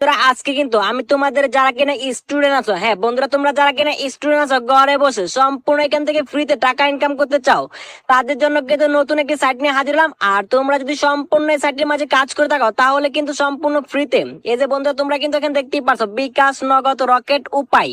তোরা আজকে কিন্তু, আমি তোমাদের যারা কিনা স্টুডেন্ট আছো হ্যাঁ বন্ধুরা তোমরা যারা কিনা স্টুডেন্ট আছো, ঘরে বসে সম্পূর্ণ এখান থেকে ফ্রিতে টাকা ইনকাম করতে চাও, তাদের জন্য কিন্তু নতুন একটি সাইট নিয়ে হাজির হলাম। আর তোমরা যদি সম্পূর্ণ এই সাইটের মাঝে কাজ করে থাকো, তাহলে কিন্তু সম্পূর্ণ ফ্রিতে এই যে বন্ধুরা, তোমরা কিন্তু এখানে দেখতেই পারছ, বিকাশ নগদ রকেট উপায়,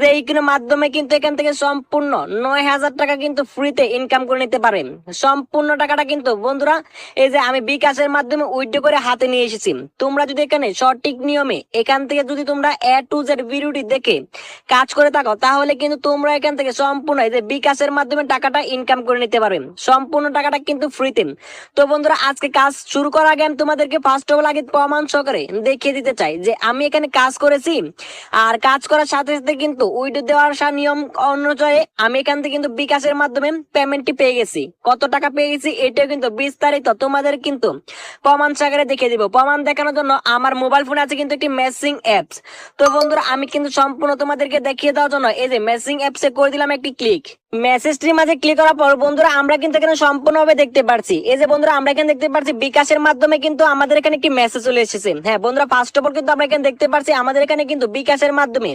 যেই কোনো মাধ্যমে কিন্তু এখান থেকে সম্পূর্ণ নয় হাজার টাকা কিন্তু ফ্রিতে ইনকাম করে নিতে পারেন সম্পূর্ণ টাকাটা কিন্তু, বন্ধুরা, এই যে আমি বিকাশের মাধ্যমে উইথড্র করে হাতে নিয়ে এসেছি। তোমরা যদি এখানে সঠিক নিয়মে এখান থেকে যদি তোমরা এ টু জেড ভিডিওটি দেখে কাজ করে থাকো, তাহলে কিন্তু তোমরা এখান থেকে সম্পূর্ণ এই যে বিকাশের মাধ্যমে টাকাটা ইনকাম করে নিতে পারবে। সম্পূর্ণ টাকাটা কিন্তু ফ্রিতে তো বন্ধুরা, আজকে কাজ শুরু করার আগে আমি তোমাদেরকে ফার্স্ট অফ অল আগে প্রমাণ সহকারে দেখিয়ে দিতে চাই যে আমি এখানে কাজ করেছি আর কাজ করার সাথে সাথে কিন্তু উইডো দেওয়ার নিয়ম অনুযায়ী আমি এখান থেকে কিন্তু বিকাশের মাধ্যমে পেমেন্টটি পেয়ে গেছি। কত টাকা পেয়ে গেছি এটাও কিন্তু বিস্তারিত তোমাদের কিন্তু প্রমাণ সাগরে দেখিয়ে দিব। প্রমাণ দেখানোর জন্য আমার মোবাইল ফোনে আছে কিন্তু একটি মেসিং অ্যাপস তো বন্ধুরা, আমি কিন্তু সম্পূর্ণ তোমাদেরকে দেখিয়ে দেওয়ার জন্য এই যে মেসিং অ্যাপসে করে দিলাম একটি ক্লিক মেসেজটির মাঝে ক্লিক করার পর, বন্ধুরা, আমরা কিন্তু এখানে সম্পূর্ণভাবে দেখতে পারছি। এই যে বন্ধুরা, আমরা এখানে দেখতে পারছি, বিকাশের মাধ্যমে কিন্তু আমাদের এখানে একটি মেসেজ চলে এসেছে। হ্যাঁ বন্ধুরা ফার্স্ট অফ অল কিন্তু আমরা এখানে দেখতে পারছি, আমাদের এখানে কিন্তু বিকাশের মাধ্যমে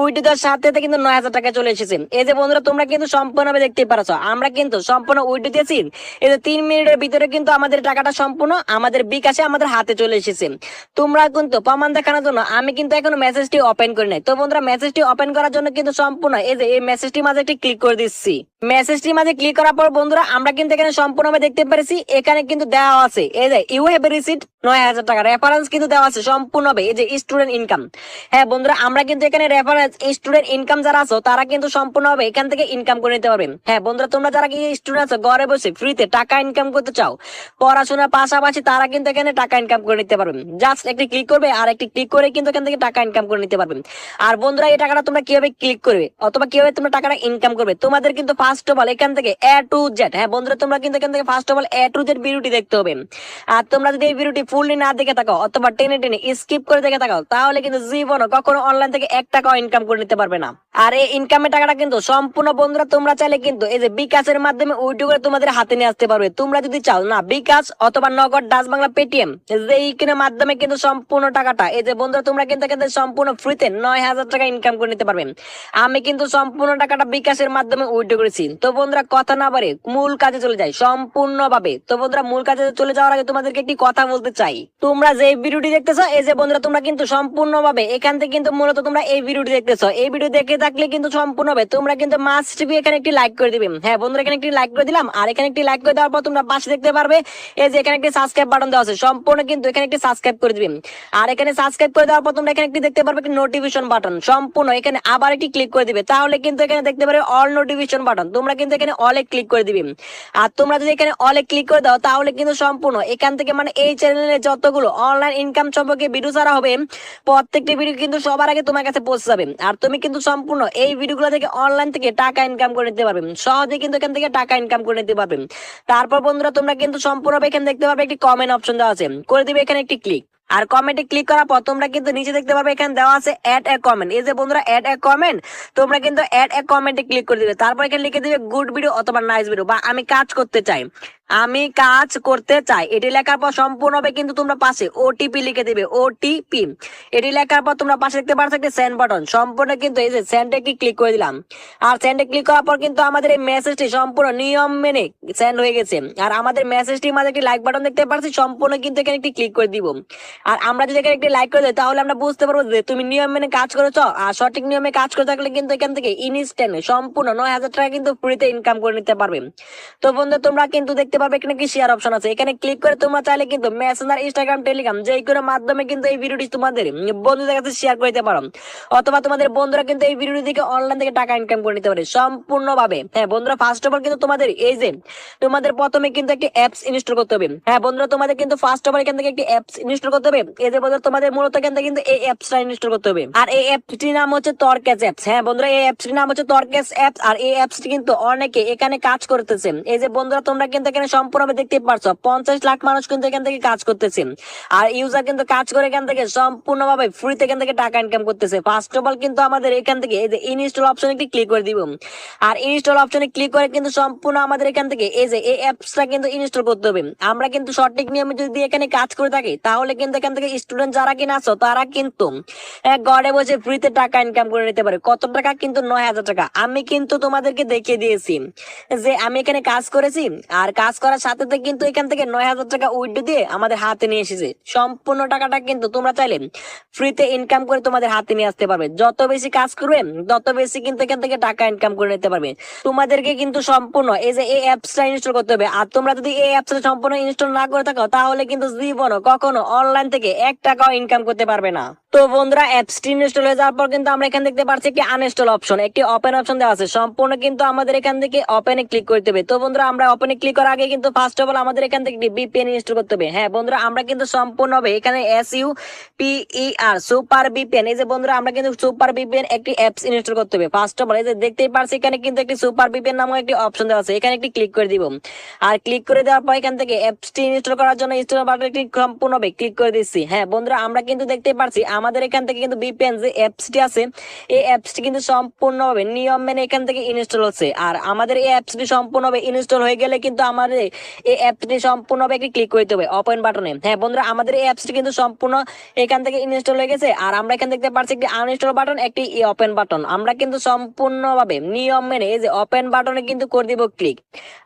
উইটি দেওয়ার সাথে কিন্তু নয় হাজার টাকা চলে এসেছে। এই যে বন্ধুরা, তোমরা কিন্তু সম্পূর্ণভাবে দেখতে পারছ। আমরা কিন্তু সম্পূর্ণ উইটি দিয়েছি। এই যে তিন মিনিটের ভিতরে কিন্তু আমাদের টাকাটা সম্পূর্ণ আমাদের বিকাশে আমাদের হাতে চলে এসেছে। তোমরা কিন্তু প্রমাণ দেখানোর জন্য আমি কিন্তু এখনও মেসেজটি ওপেন করি নাই। তো বন্ধুরা মেসেজটি ওপেন করার জন্য কিন্তু সম্পূর্ণ এই যে, এই মেসেজটির মাঝে একটি ক্লিক করে দিচ্ছি মেসেজটির মাঝে ক্লিক করার পর বন্ধুরা, আমরা কিন্তু এখানে সম্পূর্ণভাবে দেখতে পাচ্ছি এখানে কিন্তু দেওয়া আছে। এই যে ইউ হ্যাভ রিসিট নয় হাজার টাকা। রেফারেন্স কিন্তু দেওয়া আছে সম্পূর্ণভাবে, এই যে স্টুডেন্ট ইনকাম হ্যাঁ বন্ধুরা, আমরা কিন্তু এখানে রেফারেন্স স্টুডেন্ট ইনকাম যারা আছো, তারা কিন্তু সম্পূর্ণভাবে এখান থেকে ইনকাম করে নিতে পারবেন। হ্যাঁ বন্ধুরা, তোমরা যারা কি স্টুডেন্ট আছো, ঘরে বসে ফ্রিতে টাকা ইনকাম করতে চাও, পড়াশোনার পাশাপাশি তারা কিন্তু এখানে টাকা ইনকাম করে নিতে পারবেন। জাস্ট একটি ক্লিক করবে, আর একটি ক্লিক করে কিন্তু এখান থেকে টাকা ইনকাম করে নিতে পারবেন। আর বন্ধুরা, এই টাকাটা তোমরা কীভাবে ক্লিক করবে? অথবা কীভাবে তোমরা টাকাটা ইনকাম করবে? তোমাদের কিন্তু ফার্স্ট অফ অল এখান থেকে এ টু জেড হ্যাঁ বন্ধুরা, তোমরা কিন্তু এখান থেকে first of all A to Z ভিডিওটি দেখতে হবে আর তোমরা যদি এই ভিডিওটি ফুললি না দেখে থাকো অথবা টেনে টেনে স্কিপ করে দেখে থাকো, তাহলে কিন্তু জীবনও কখনো অনলাইন থেকে এক টাকাও ইনকাম করে নিতে পারবে না। আর এই ইনকামের টাকাটা কিন্তু সম্পূর্ণ বন্ধুরা, তোমরা চাইলে কিন্তু এই যে বিকাশের মাধ্যমে উইডিও করে তোমাদের হাতে নিয়ে আসতে পারবে। তোমরা যদি চাও না, বিকাশ অথবা নগদ ডাচ বাংলা পেটিএম কিনে মাধ্যমে কিন্তু সম্পূর্ণ টাকাটা, এই যে বন্ধুরা, তোমরা কিন্তু এখান সম্পূর্ণ ফ্রিতে নয় হাজার টাকা ইনকাম করে নিতে পারবে। আমি কিন্তু সম্পূর্ণ টাকাটা বিকাশের মাধ্যমে উইড্রো করেছি। তো বন্ধুরা, কথা না বারে মূল কাজে চলে যাই, সম্পূর্ণভাবে। তো বন্ধুরা, মূল কাজে চলে যাওয়ার আগে তোমাদেরকে একটি কথা বলতে চাই। তোমরা যে ভিডিওটি দেখতেছো, এই যে বন্ধুরা, তোমরা কিন্তু সম্পূর্ণভাবে এখান থেকে কিন্তু মূলত তোমরা এই ভিডিওটি দেখতেছো। এই ভিডিও দেখে থাকলে কিন্তু সম্পূর্ণভাবে তোমরা কিন্তু মাস্ট বি এখানে একটি লাইক করে দিবে। হ্যাঁ বন্ধুরা, এখানে একটি লাইক করে দিলাম। আর এখানে একটি লাইক করে দেওয়ার পর তোমরা পাশে দেখতে পারবে, এই যে এখানে একটি সাবস্ক্রাইব বাটন দেওয়া আছে। সম্পূর্ণ কিন্তু এখানে একটি সাবস্ক্রাইব করে দিবে। আর এখানে সাবস্ক্রাইব করে দেওয়ার পর তোমরা এখানে একটি দেখতে পারবে একটি নোটিফিকেশন বাটন সম্পূর্ণ এখানে আবার একটি ক্লিক করে দিবে। তাহলে কিন্তু এখানে দেখতে পারবে অল নোটিফিকেশন বাটন তোমরা কিন্তু এখানে অলে ক্লিক করে দিবে। আর তোমরা যদি এখানে অলে ক্লিক করে দাও, তাহলে কিন্তু সম্পূর্ণ এখান থেকে মানে এই চ্যানেলে যতগুলো অনলাইন ইনকাম সম্পর্কে ভিডিও ছাড়া হবে, প্রত্যেকটি ভিডিও কিন্তু সবার আগে তোমার কাছে পৌঁছে যাবে। আর তুমি কিন্তু সম্পূর্ণ এই ভিডিওগুলো থেকে অনলাইন থেকে টাকা ইনকাম করে নিতে পারবে। সহজে কিন্তু এখান থেকে টাকা ইনকাম করে নিতে পারবে। তারপর বন্ধুরা, তোমরা কিন্তু সম্পূর্ণ এখানে দেখতে পারবে একটি কমেন্ট অপশন দেওয়া আছে। করে দিবে এখানে একটি ক্লিক আর কমেন্টে ক্লিক করার পর তোমরা কিন্তু নিচে দেখতে পাবে এখানে দেওয়া আছে অ্যাড এ কমেন্ট এই যে বন্ধুরা অ্যাড এ কমেন্ট তোমরা কিন্তু অ্যাড এ কমেন্টে ক্লিক করে দিবে। তারপর এখানে লিখে দিবে গুড ভিডিও অথবা নাইস ভিডিও বা আমি কাজ করতে চাই। আমি কাজ করতে চাই। এটি লেখার পর সম্পূর্ণভাবে কিন্তু তোমরা পাশে ওটিপি লিখে দিবে। ওটিপি এটি লেখার পর তোমরা পাশে দেখতে পাচ্ছ একটি সেন্ড বাটন সম্পূর্ণ কিন্তু এই যে সেন্ডে কি ক্লিক করে দিলাম। আর সেন্ডে ক্লিক করার পর কিন্তু আমাদের এই মেসেজটি সম্পূর্ণ নিয়ম মেনে সেন্ড হয়ে গেছে। আর আমাদের মেসেজটির মাঝে একটি লাইক বাটন দেখতে পাচ্ছি সম্পূর্ণ কিন্তু এখানে একটি ক্লিক করে দিব। আর আমরা যদি এখানে একটি লাইক করে দিই, তাহলে আমরা বুঝতে পারব যে তুমি নিয়ম মেনে কাজ করেছ। আর সঠিক নিয়মে কাজ করে থাকলে কিন্তু এখান থেকে ইনস্ট্যান্ট সম্পূর্ণ নয় হাজার টাকা কিন্তু ফ্রিতে ইনকাম করে নিতে পারবে। তো বন্ধু, তোমরা কিন্তু দেখতে পাবে এখানে কি শেয়ার অপশন আছে? এখানে ক্লিক করে তোমরা চাইলে কিন্তু মেসেঞ্জার ইনস্টাগ্রাম টেলিগ্রাম যে কোনো মাধ্যমে কিন্তু এই ভিডিওটি তোমাদের বন্ধুদের কাছে শেয়ার করে দিতে পারো। অথবা তোমাদের বন্ধুরা কিন্তু এই ভিডিওটি থেকে অনলাইন থেকে টাকা ইনকাম করে নিতে পারে সম্পূর্ণভাবে। হ্যাঁ বন্ধুরা ফার্স্ট অফ অল কিন্তু তোমাদের এই যে তোমাদের প্রথমে কিন্তু একটি অ্যাপস ইনস্টল করতে হবে। হ্যাঁ বন্ধুরা, তোমাদের কিন্তু ফার্স্ট অফ অল এখান থেকে একটি অ্যাপস ইনস্টল করতে হবে। এই যে বন্ধুরা, তোমাদের মূলত এখান থেকে কিন্তু এই অ্যাপসটা ইনস্টল করতে হবে। আর এই অ্যাপসটির নাম হচ্ছে তরকেস অ্যাপস হ্যাঁ বন্ধুরা, এই অ্যাপসটির নাম হচ্ছে তরকেস অ্যাপস আর এই অ্যাপসটি কিন্তু অনেকে এখানে কাজ করতেছে। এই যে বন্ধুরা, তোমরা কিন্তু এখানে সম্পূর্ণভাবে দেখতে পারছ। পঞ্চাশ লাখ মানুষ কিন্তু এখান থেকে কাজ করতেছে। আর ইউজার কিন্তু কাজ করে এখান থেকে সম্পূর্ণভাবে ফ্রিতে এখান থেকে টাকা ইনকাম করতেছে। ফার্স্ট অফ অল কিন্তু আমাদের এখান থেকে এই যে ইনস্টল অপশনে ক্লিক করে দিব। আর ইনস্টল অপশনে ক্লিক করে কিন্তু সম্পূর্ণ আমাদের এখান থেকে এই যে এই অ্যাপসটা কিন্তু ইনস্টল করতে হবে। আমরা কিন্তু সঠিক নিয়মে যদি এখানে কাজ করে থাকি, তাহলে কিন্তু এখান থেকে স্টুডেন্ট যারা কিনা আছো, তারা কিন্তু ঘরে বসে ফ্রিতে টাকা ইনকাম করে নিতে পারে। কত টাকা? কিন্তু নয় হাজার টাকা। আমি কিন্তু তোমাদেরকে দেখিয়ে দিয়েছি যে আমি এখানে কাজ করেছি, আর কাজ করার সাথে কিন্তু এখান থেকে নয় হাজার টাকা উইড্রো দিয়ে আমাদের হাতে নিয়ে এসেছে। সম্পূর্ণ টাকাটা কিন্তু তোমরা চাইলে ফ্রিতে ইনকাম করে তোমাদের হাতে নিয়ে আসতে পারবে। যত বেশি কাজ করবে, তত বেশি কিন্তু এখান থেকে টাকা ইনকাম করে নিতে পারবে। তোমাদেরকে কিন্তু সম্পূর্ণ এই যে এই অ্যাপসটা ইনস্টল করতে হবে। আর তোমরা যদি এই অ্যাপসটা সম্পূর্ণ ইনস্টল না করে থাকো, তাহলে কিন্তু জীবনও কখনো অনলাইন থেকে এক টাকাও ইনকাম করতে পারবে না। তো বন্ধুরা অ্যাপসটি ইনস্টল হয়ে যাওয়ার পর কিন্তু আমরা এখান দেখতে পাচ্ছি একটি আনইনস্টল অপশন একটি ওপেন অপশন দেওয়া আছে। সম্পূর্ণ কিন্তু আমাদের এখান থেকে ওপেনে ক্লিক করতে হবে। তো বন্ধুরা, আমরা ওপেনে ক্লিক করার আগে কিন্তু ফার্স্ট অফ অল আমাদের এখান থেকে একটি বিপিএন ইনস্টল করতে হবে। হ্যাঁ বন্ধুরা, আমরা কিন্তু সম্পূর্ণ হবে এখানে S U P E R super VPN এই যে বন্ধুরা, আমরা কিন্তু সুপার বিপিএন একটি অ্যাপস ইনস্টল করতে হবে। ফার্স্ট অফ অল এই যে দেখতেই পারছি এখানে কিন্তু একটি সুপার বিপিএন নামক একটি অপশন দেওয়া আছে। এখানে একটি ক্লিক করে দিব। আর ক্লিক করে দেওয়ার পর এখান থেকে অ্যাপসটি ইনস্টল করার জন্য ইনস্টল বাটনে ক্লিক সম্পূর্ণ হবে। ক্লিক করে দিচ্ছি। হ্যাঁ বন্ধুরা, আমরা কিন্তু দেখতে পারছি আমাদের এখান থেকে কিন্তু বিপিএন যে অ্যাপসটি আছে, এই অ্যাপসটি কিন্তু সম্পূর্ণভাবে নিয়ম মেনে এখান থেকে ইনস্টল হচ্ছে। আর আমাদের এই অ্যাপসটি সম্পূর্ণভাবে ইনস্টল হয়ে গেলে কিন্তু আমাদের এই অ্যাপসটি সম্পূর্ণভাবে একটি ক্লিক করতে হবে ওপেন বাটনে হ্যাঁ বন্ধুরা, আমাদের এই অ্যাপসটি কিন্তু সম্পূর্ণ এখান থেকে ইনস্টল হয়ে গেছে। আর আমরা এখান দেখতে পাচ্ছি একটি আনইনস্টল বাটন একটি ওপেন বাটন আমরা কিন্তু সম্পূর্ণভাবে নিয়ম মেনে এই যে ওপেন বাটনে কিন্তু করে দিব ক্লিক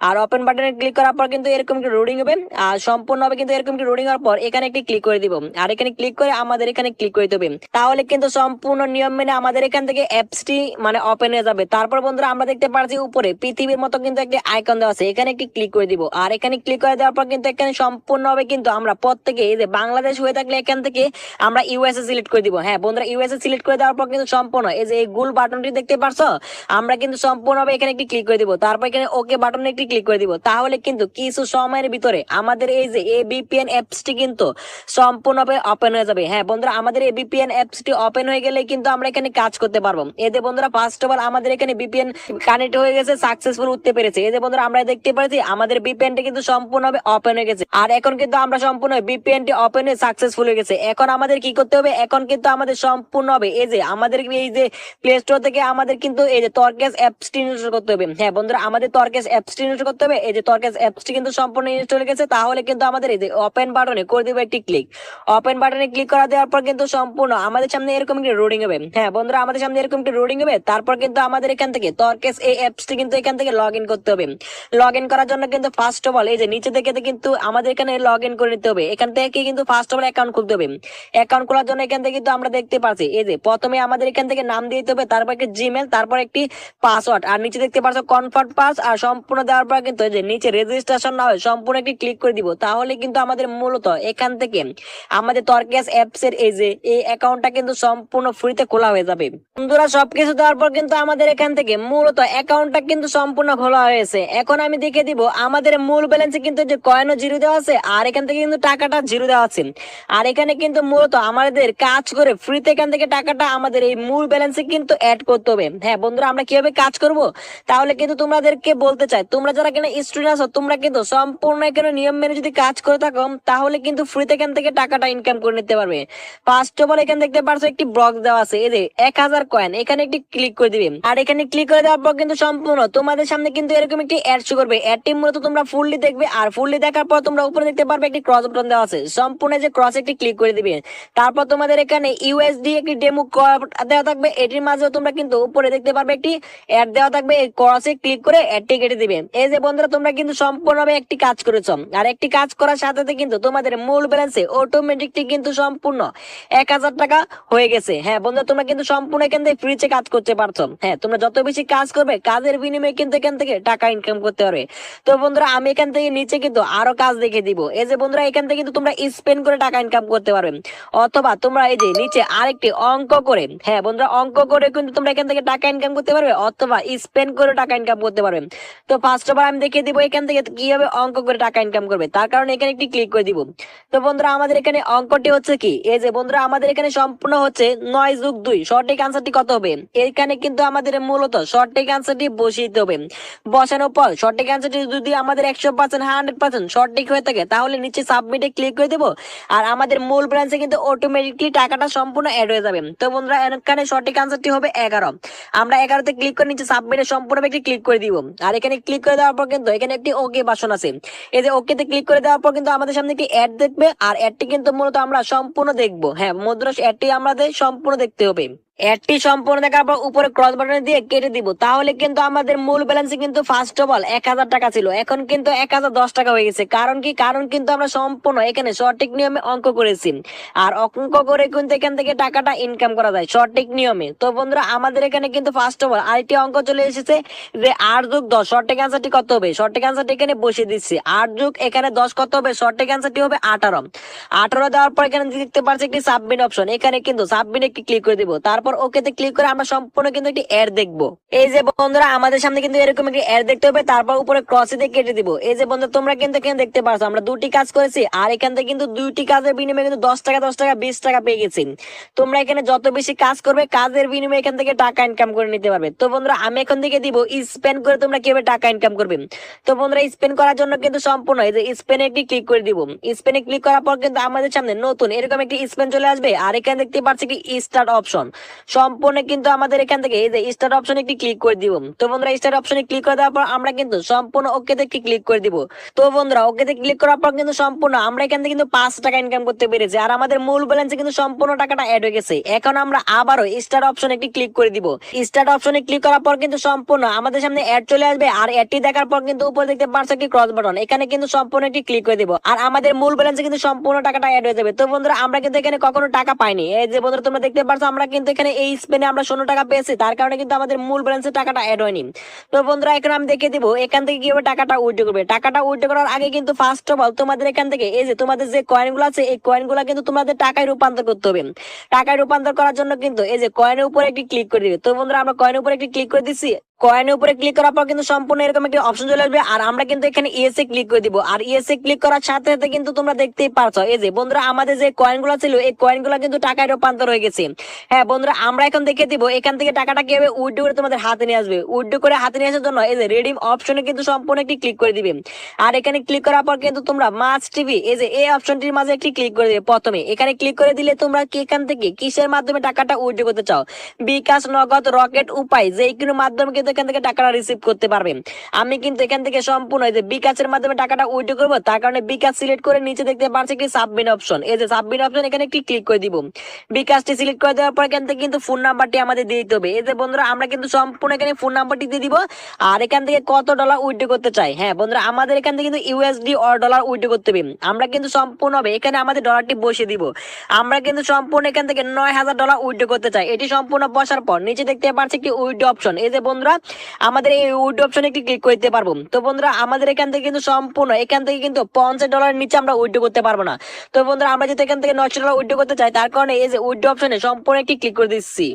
আর ওপেন বাটনে ক্লিক করার পর কিন্তু এরকম একটি রোডিং হবে। আর সম্পূর্ণভাবে কিন্তু এরকম একটি রোডিং হওয়ার পর এখানে একটি ক্লিক করে দিব। আর এখানে ক্লিক করে আমাদের এখানে ক্লিক করে দেবে। তাহলে কিন্তু সম্পূর্ণ নিয়ম মেনে আমাদের এখান থেকে অ্যাপসটি মানে ওপেন হয়ে যাবে। তারপর বন্ধুরা আমরা দেখতে পাচ্ছি উপরে, পৃথিবীর মতো কিন্তু একটি আইকন দেওয়া আছে। এখানে একটি ক্লিক করে দিব। আর এখানে ক্লিক করে দেওয়ার পর কিন্তু এখানে সম্পূর্ণভাবে কিন্তু আমরা প্রত্যেকে, এই যে বাংলাদেশ হয়ে থাকলে এখান থেকে আমরা ইউএসএ সিলেক্ট করে দিব। হ্যাঁ বন্ধুরা ইউএসএ সিলেক্ট করে দেওয়ার পর কিন্তু সম্পূর্ণ, এই যে এই গোল বাটনটি দেখতে পারছ? আমরা কিন্তু সম্পূর্ণভাবে এখানে একটি ক্লিক করে দিব। তারপর এখানে ওকে বাটনে একটি ক্লিক করে দিব। তাহলে কিন্তু কিছু সময়ের ভিতরে আমাদের এই যে এই বিপিএন অ্যাপসটি কিন্তু সম্পূর্ণভাবে ওপেন হয়ে যাবে। হ্যাঁ বন্ধুরা, আমাদের এই বিপিএন অ্যাপসটি ওপেন হয়ে গেলে কিন্তু আমরা এখানে কাজ করতে পারব। এতে বন্ধুরা ফার্স্ট অফ অল আমাদের এখানে বিপিএন কানেক্ট হয়ে গেছে সাকসেসফুল উঠতে পেরেছে। এতে বন্ধুরা, আমরা দেখতে পাচ্ছি, আমাদের বিপিএনটি কিন্তু সম্পূর্ণভাবে ওপেন হয়ে গেছে। আর এখন কিন্তু আমরা সম্পূর্ণ বিপিএনটি ওপেন হয়ে সাকসেসফুল হয়ে গেছে। এখন আমাদের কি করতে হবে? এখন কিন্তু আমাদের সম্পূর্ণ হবে। এই যে আমাদের এই যে প্লে স্টোর থেকে আমাদের কিন্তু এই যে তর্কেস অ্যাপসটি ইনস্টল করতে হবে। হ্যাঁ বন্ধুরা, আমাদের তর্কেস অ্যাপসটি ইনস্টল করতে হবে। এই যে তর্কেস অ্যাপসটি কিন্তু সম্পূর্ণ ইনস্টল হয়ে গেছে। তাহলে কিন্তু আমাদের এই যে ওপেন বাটনে করে দেবো একটি ক্লিক ওপেন বাটনে ক্লিক করা দেওয়ার পর কিন্তু সম্পূর্ণ। আমাদের সামনে এরকম একটি রোডিং হবে। হ্যাঁ বন্ধুরা, আমাদের সামনে এরকম একটি রোডিং হবে। তারপর কিন্তু আমাদের এখান থেকে তর্কেস এই অ্যাপসটি কিন্তু এখান থেকে লগ করতে হবে। লগ করার জন্য কিন্তু ফার্স্ট অফ অল এই যে নিচে থেকে কিন্তু আমাদের এখানে লগ করে নিতে হবে। এখান থেকে কিন্তু ফার্স্ট অফ অল অ্যাকাউন্ট খুলতে হবে। অ্যাকাউন্ট খোলার জন্য এখান থেকে কিন্তু আমরা দেখতে পাচ্ছি, এই যে প্রথমে আমাদের এখান থেকে নাম দিয়ে দিতে হবে, তারপর একটি জিমেল তারপর একটি পাসওয়ার্ড আর নিচে দেখতে পাচ্ছ কনফার্ট পাস আর সম্পূর্ণ দেওয়ার পর কিন্তু যে নিচে রেজিস্ট্রেশন না হয়, সম্পূর্ণ একটি ক্লিক করে দিব। তাহলে কিন্তু আমাদের মূলত এখান থেকে আমাদের তর্কেস অ্যাপস এর এই যে এই অ্যাকাউন্টটা কিন্তু সম্পূর্ণ ফ্রিতে খোলা হয়ে যাবে। বন্ধুরা, সবকিছু দেওয়ার পর কিন্তু আমাদের এখান থেকে মূলত অ্যাকাউন্টটা কিন্তু সম্পূর্ণ খোলা হয়েছে। এখন আমি দেখে দিব আমাদের মূল ব্যালেন্সে কিন্তু যে কয়েনও জিরো দেওয়া আছে, আর এখান থেকে কিন্তু টাকাটা জিরো দেওয়া আছে। আর এখানে কিন্তু মূলত আমাদের কাজ করে ফ্রিতে এখান থেকে টাকাটা আমাদের এই মূল ব্যালেন্সে কিন্তু অ্যাড করতে হবে। হ্যাঁ বন্ধুরা, আমরা কীভাবে কাজ করব? তাহলে কিন্তু তোমাদেরকে বলতে চাই, তোমরা যারা কিনা স্টুডেন্ট আছো, তোমরা কিন্তু সম্পূর্ণ এখানে নিয়ম মেনে যদি কাজ করে থাকো, তাহলে কিন্তু ফ্রিতে এখান থেকে টাকাটা ইনকাম করে নিতে পারবে। ফার্স্ট অফ অল এখানে দেখতে পারছ একটি বক্স দেওয়া আছে। এই যে, এক হাজার কয়েন এখানে একটি ক্লিক করে দিবে। আর এখানে ক্লিক করে দেওয়ার পর কিন্তু সম্পূর্ণ তোমাদের সামনে কিন্তু এরকম একটি অ্যাড শো করবে। অ্যাডটি মূলত তোমরা ফুললি দেখবে। আর ফুললি দেখার পর তোমরা উপরে দেখতে পারবে একটি ক্রস বাটন দেওয়া আছে। সম্পূর্ণ যে ক্রস একটি ক্লিক করে দিবে। তারপর তোমাদের এখানে ইউএসডি একটি ডেমো দেওয়া থাকবে। এটির মাঝেও তোমরা কিন্তু উপরে দেখতে পারবে একটি অ্যাড দেওয়া থাকবে। এই ক্রসে ক্লিক করে অ্যাডটি কেটে দিবে। এই যে বন্ধুরা, তোমরা কিন্তু সম্পূর্ণভাবে একটি কাজ করেছ। আর একটি কাজ করার সাথে সাথে কিন্তু তোমাদের মূল ব্যালেন্সে অটোমেটিকলি কিন্তু সম্পূর্ণ এক হাজার টাকা হয়ে গেছে। হ্যাঁ বন্ধুরা, তোমরা কিন্তু সম্পূর্ণ এখান থেকে ফ্রিতে কাজ করতে পারছ। হ্যাঁ তোমরা যত বেশি কাজ করবে, কাজের বিনিময়ে কিন্তু এখান থেকে টাকা ইনকাম করতে পারবে। তো বন্ধুরা, আমি এখান থেকে নিচে কিন্তু আরও কাজ দেখে দিব। এই যে বন্ধুরা, এখান থেকে কিন্তু তোমরা স্পেন্ড করে টাকা ইনকাম করতে পারবে। অথবা তোমরা এই যে নিচে আরেকটি অঙ্ক করে হ্যাঁ বন্ধুরা, অঙ্ক করে কিন্তু তোমরা এখান থেকে টাকা ইনকাম করতে পারবে, অথবা স্পেন্ড করে টাকা ইনকাম করতে পারবে। তো ফার্স্ট অফ অল আমি দেখিয়ে দিব এখান থেকে কীভাবে অঙ্ক করে টাকা ইনকাম করবে। তার কারণে এখানে একটি ক্লিক করে দিব। তো বন্ধুরা, আমাদের এখানে অঙ্কটি হচ্ছে কি? এই যে বন্ধুরা, আমাদের আমাদের এখানে সম্পূর্ণ হচ্ছে নয় যুগ দুই। সঠিক আনসারটি কত হবে? এখানে কিন্তু আমাদের মূলত সঠিক আনসারটি বসিয়ে দিতে হবে। বসানোর পর সঠিক আনসারটি যদি আমাদের একশো পার্সেন্ট হান্ড্রেড পার্সেন্ট সঠিক হয়ে থাকে, তাহলে নিচে সাবমিটে ক্লিক করে দেবো। আর আমাদের মূল ব্রাঞ্চে কিন্তু অটোমেটিকলি টাকাটা সম্পূর্ণ অ্যাড হয়ে যাবে। তো বন্ধুরা, এখানে সঠিক আনসারটি হবে এগারো। আমরা এগারোতে ক্লিক করে নিচে সাবমিটে সম্পূর্ণ একটি ক্লিক করে দিব। আর এখানে ক্লিক করে দেওয়ার পর কিন্তু এখানে একটি ওকে বাসন আছে। এই যে ওকেতে ক্লিক করে দেওয়ার পর কিন্তু আমাদের সামনে একটি অ্যাড দেখবে। আর অ্যাডটি কিন্তু মূলত আমরা সম্পূর্ণ দেখব। হ্যাঁ মুদ্রা অ্যাডটি আমাদের সম্পূর্ণ দেখতে হবে। অ্যাডটি সম্পূর্ণ দেখার পর উপরে ক্রস বাটনে দিয়ে কেটে দিব। তাহলে কিন্তু আমাদের মূল ব্যালেন্সে কিন্তু ফার্স্ট অফ অল এক হাজার টাকা ছিল। এখন কিন্তু এক হাজার দশ টাকা হয়ে গেছে। কারণ কি? কারণ কিন্তু আমরা সম্পূর্ণ এখানে সঠিক নিয়মে অঙ্ক করেছি। আর অঙ্ক করে কিন্তু এখান থেকে টাকাটা ইনকাম করা যায় সঠিক নিয়মে। তো বন্ধুরা, আমাদের এখানে কিন্তু ফার্স্ট অফ অল আরেকটি অঙ্ক চলে এসেছে যে আট যোগ দশ, সঠিক অ্যান্সারটি কত হবে? সঠিক অ্যান্সারটি এখানে বসিয়ে দিচ্ছি। আট যোগ এখানে দশ কত হবে? সঠিক অ্যান্সারটি হবে আঠারো। আঠারো দেওয়ার পর এখানে দেখতে পাচ্ছি একটি সাবমিট অপশন এখানে কিন্তু সাবমিট ক্লিক করে দিব। তারপর ওকেতে ক্লিক করে আমরা সম্পূর্ণ কিন্তু একটি অ্যাড দেখব। এই যে বন্ধুরা, আমাদের সামনে কিন্তু এরকম একটি অ্যাড দেখতে হবে, তারপর উপরে ক্রসে দিয়ে কেটে দিব। এই যে বন্ধু তোমরা কিন্তু এখানে দেখতে পারছ, আমরা দুটি কাজ করেছি, আর এখান থেকে কিন্তু দুইটি কাজের বিনিময়ে কিন্তু দশ টাকা দশ টাকা, বিশ টাকা পেয়ে গেছি। তোমরা এখানে যত বেশি কাজ করবে, কাজের বিনিময়ে এখান থেকে টাকা ইনকাম করে নিতে পারবে। তো বন্ধুরা, আমি এখন থেকে দিব স্পেন্ড করে তোমরা কীভাবে টাকা ইনকাম করবে? তো বন্ধুরা স্পেন করার জন্য কিন্তু সম্পূর্ণ, এই যে স্পেনে একটি ক্লিক করে দিব। স্পেনে ক্লিক করার পর কিন্তু আমাদের সামনে নতুন এরকম একটি স্পেন চলে আসবে, আর এখানে দেখতে পাচ্ছি কি স্টার্ট অপশন সম্পূর্ণ কিন্তু আমাদের এখান থেকে এই যে স্টার্ট অপশনে একটি ক্লিক করে দিব। তো বন্ধুরা স্টার্ট অপশনে ক্লিক করে দেওয়ার পর আমরা কিন্তু সম্পূর্ণ ওকে তে ক্লিক করে দিব। তো বন্ধুরা ওকে তে ক্লিক করার পর কিন্তু সম্পূর্ণ আমরা এখান থেকে কিন্তু পাঁচ টাকা ইনকাম করতে পেরেছি আর আমাদের মূল ব্যালেন্সে কিন্তু সম্পূর্ণ টাকাটা অ্যাড হয়ে গেছে। এখন আমরা আবারও স্টার্ট অপশনে একটি ক্লিক করে দিব। স্টার্ট অপশনে ক্লিক করার পর কিন্তু সম্পূর্ণ আমাদের সামনে অ্যাড চলে আসবে আর অ্যাডটি দেখার পর কিন্তু উপরে দেখতে পারছ একটি ক্রস বাটন এখানে কিন্তু সম্পূর্ণ একটি ক্লিক করে দিব আর আমাদের মূল ব্যালেন্সে কিন্তু সম্পূর্ণ টাকাটা অ্যাড হয়ে যাবে। তো বন্ধুরা, আমরা কিন্তু এখানে কখনো টাকা পাইনি। এই যে বন্ধুরা, তোমরা দেখতে পারছ আমরা কিন্তু এখানে এই স্পেনে আমরা ষোলো টাকা পেয়েছি, তার কারণে কিন্তু আমাদের মূল ব্যালেন্সে টাকাটা অ্যাড হয়নি। তো বন্ধুরা, এখন আমি দেখে দিব এখান থেকে কীভাবে টাকাটা উইথড্র করবে। টাকাটা উইথড্র করার আগে কিন্তু ফার্স্ট অফ অল তোমাদের এখান থেকে এই যে তোমাদের যে কয়েনগুলো আছে, এই কয়েনগুলো কিন্তু তোমাদের টাকায় রূপান্তর করতে হবে। টাকায় রূপান্তর করার জন্য কিন্তু এই যে কয়েনের উপরে একটি ক্লিক করে দিবে। তো বন্ধুরা, আমরা কয়েনের উপরে একটি ক্লিক করে দিচ্ছি। কয়েনের উপরে ক্লিক করার পর কিন্তু সম্পূর্ণ এরকম একটি অপশন চলে আসবে। আর আমরা কিন্তু এখানে ইএসএ ক্লিক করে দিব। আর ইএসএ ক্লিক করার সাথে সাথে কিন্তু তোমরা দেখতেই পারছ, এই যে বন্ধুরা আমাদের যে কয়েনগুলো ছিল, এই কয়েনগুলো কিন্তু টাকায় রূপান্তর হয়ে গেছে। হ্যাঁ বন্ধুরা, আমরা এখন দেখে দিব এখান থেকে টাকাটা কীভাবে উইথড্র করে তোমাদের হাতে নিয়ে আসবে। উইথড্র করে হাতে নিয়ে আসার জন্য এই যে রেডিম অপশনে কিন্তু সম্পূর্ণ একটি ক্লিক করে দিবে। আর এখানে ক্লিক করার পর কিন্তু তোমরা মাছ টিভি এই যে এই অপশনটির মাঝে একটি ক্লিক করে দিবে প্রথমে। এখানে ক্লিক করে দিলে তোমরা কি এখান থেকে কিসের মাধ্যমে টাকাটা উইথড্র করতে চাও? বিকাশ, নগদ, রকেট, উপায় যে কোনো মাধ্যমে কিন্তু এখান থেকে টাকাটা রিসিভ করতে পারবে। আমি কিন্তু এখান থেকে সম্পূর্ণ এই যে বিকাশের মাধ্যমে টাকাটা উইথড্র করব, তার কারণে বিকাশ সিলেক্ট করে নিচে দেখতে পাচ্ছি কি সাবমিট অপশন এই যে সাবমিট অপশন এখানে একটি ক্লিক করে দিব। বিকাশটি সিলেক্ট করে দেওয়ার পর এখান থেকে কিন্তু ফোন নাম্বারটি আমাদের দিয়ে দিতে হবে। এই যে বন্ধুরা, আমরা কিন্তু সম্পূর্ণ এখানে ফোন নাম্বারটি দিয়ে দিব। আর এখান থেকে কত ডলার উইথড্র করতে চাই? হ্যাঁ বন্ধুরা, আমাদের এখান থেকে কিন্তু ইউএসডি অর ডলার উইথড্র করতে হবে। আমরা কিন্তু সম্পূর্ণ হবে এখানে আমাদের ডলারটি বসিয়ে দিব। আমরা কিন্তু সম্পূর্ণ এখান থেকে নয় হাজার ডলার উইথড্র করতে চাই। এটি সম্পূর্ণ বসার পর নিচে দেখতে পাচ্ছি একটি উইথড্র অপশন এই যে বন্ধুরা আমাদের এই উড অপশনে ক্লিক করতে পারব। তো বন্ধুরা, আমাদের এখান থেকে কিন্তু সম্পূর্ণ, এখান থেকে কিন্তু পঞ্চাশ ডলার নিচে আমরা উইড্রো করতে পারব না। তো বন্ধুরা, আমরা যদি এখান থেকে নয়শো ডলার উইথড্র করতে চাই, তার কারণে এই যে উড অপশনে সম্পূর্ণ একটি ক্লিক করে দিচ্ছি।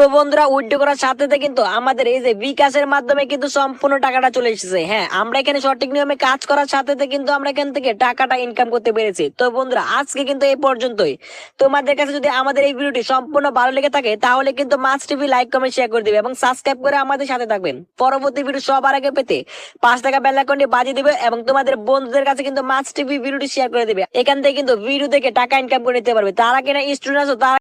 তো বন্ধুরা উইথড্র করার সাথে সাথে কিন্তু আমাদের এই যে বিকাশের মাধ্যমে কিন্তু সম্পূর্ণ টাকাটা চলে এসেছে। হ্যাঁ আমরা এখানে সঠিক নিয়মে কাজ করার সাথে সাথে কিন্তু আমরা এখান থেকে টাকাটা ইনকাম করতে পেরেছি। তো বন্ধুরা, আজকে কিন্তু এই পর্যন্তই। তোমাদের কাছে যদি আমাদের এই ভিডিওটি সম্পূর্ণ ভালো লেগে থাকে, তাহলে কিন্তু মাছ টিভি লাইক কমেন্ট শেয়ার করে দিবে এবং সাবস্ক্রাইব করে আমাদের সাথে থাকবেন। পরবর্তী ভিডিও সবার আগে পেতে পাঁচ টাকা বেল আইকনটি বাজিয়ে দিবে এবং তোমাদের বন্ধুদের কাছে কিন্তু মাছ টিভি ভিডিওটি শেয়ার করে দিবে। এখান থেকে কিন্তু ভিডিও দেখে টাকা ইনকাম করে নিতে পারবে। তারা কিনা স্টুডেন্ট আছো, তারা